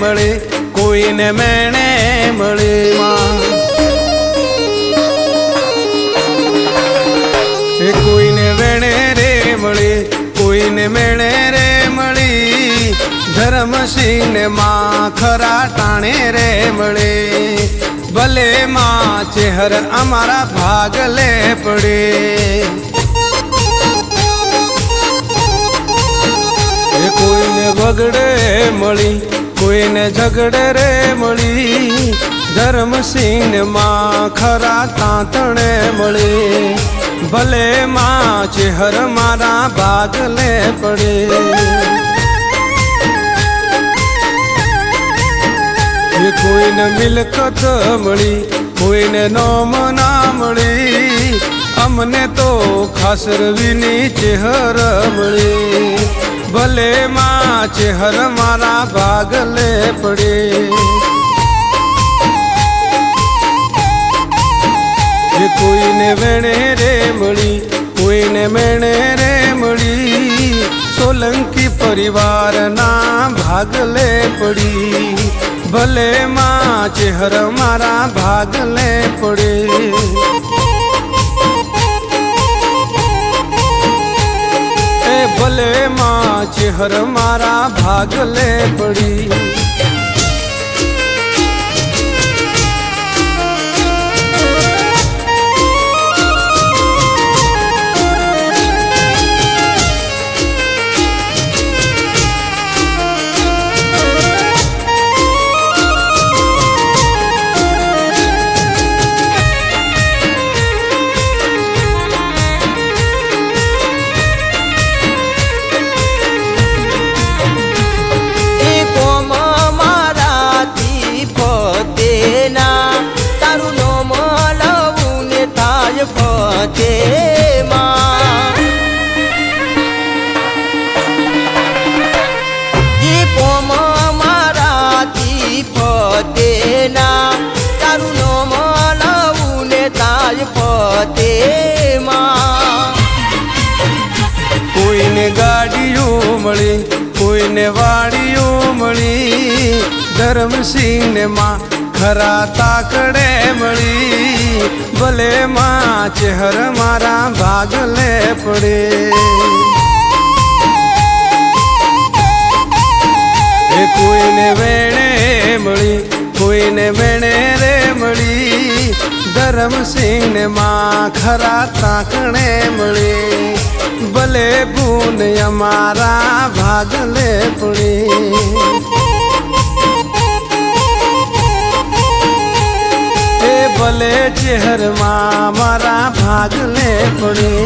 મળી, કોઈને મેણે મળે એ કોઈને વેણે રે મળી, કોઈને મેણે રે મળી. ધર્મસિંહ ને માં ખરા ટાણે રે મળે. ભલે માં ચેહર અમારા ભાગ લે પડે. કોઈને બગડે મળી કોઈને ઝઘડે રે મળી. ધર્મસિંહમાં ખરા તાંતણે મળી. ભલે માં ચેહર મારા ભાગલે પડે. કોઈને મિલકત મળી, કોઈને નોમ ના મળી. અમને તો ખાસરવીની ચેહર મળી. ભલે માં ચેહર મારા ભાગલે પડે. એ કોઈને વેણે રે મળી, કોઈને મેણે રે મળી, સોલંકી પરિવારના ભાગલે પડી. ભલે માં ચેહર મારા ભાગલે પડે. ચેહર મારા ભાગલે પડી. મારાથી ફતેના તારું નોમ લવું ને થાય ફતેમાં કોઈને ગાડીઓ મળી કોઈને વાડીઓ મળી ધર્મસિંહ ને માં ખરા તાકડે મળી ભલે માં ચહેર મારા ભાગલે પડે. એ કોઈને વેણે મળી, કોઈને વેણે રે મળી ધરમસિંહ ને માં ખરા તાકણે મળી, ભલે ભૂન અમારા ભાગલે પડી. ભલે ચહેરમાં મારા ભાગને પડી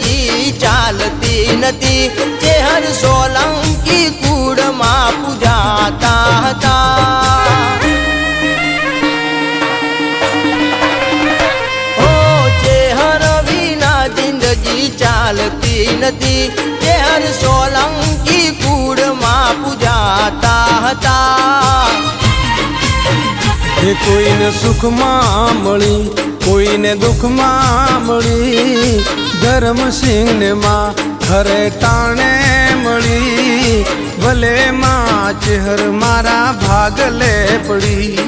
जी चालती नदी चेहर सोलंकी कूड़ माँ पूजाता था। ओ चेहर बिना ज़िंदगी चालती नदी चेहर सोलंकी कूड़मा पूजाता था। કોઈને સુખમાં મળી, કોઈને દુઃખમાં મળી. ધર્મસિંહ ને માં હરે ટાણે મળી. ભલે માં ચહેર મારા ભાગલે પડી.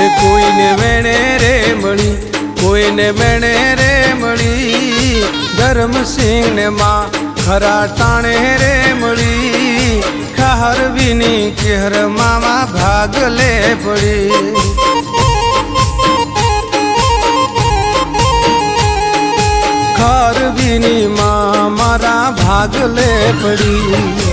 એ કોઈને વેણે રે મળી, કોઈને વેણે રે મળી. ધર્મસિંહ ને માં ખરા ટાણે રે મળી. ખારવીની ચહેર મામા ભાગલે પડી. ખારવીની માં મારા ભાગલે પડી.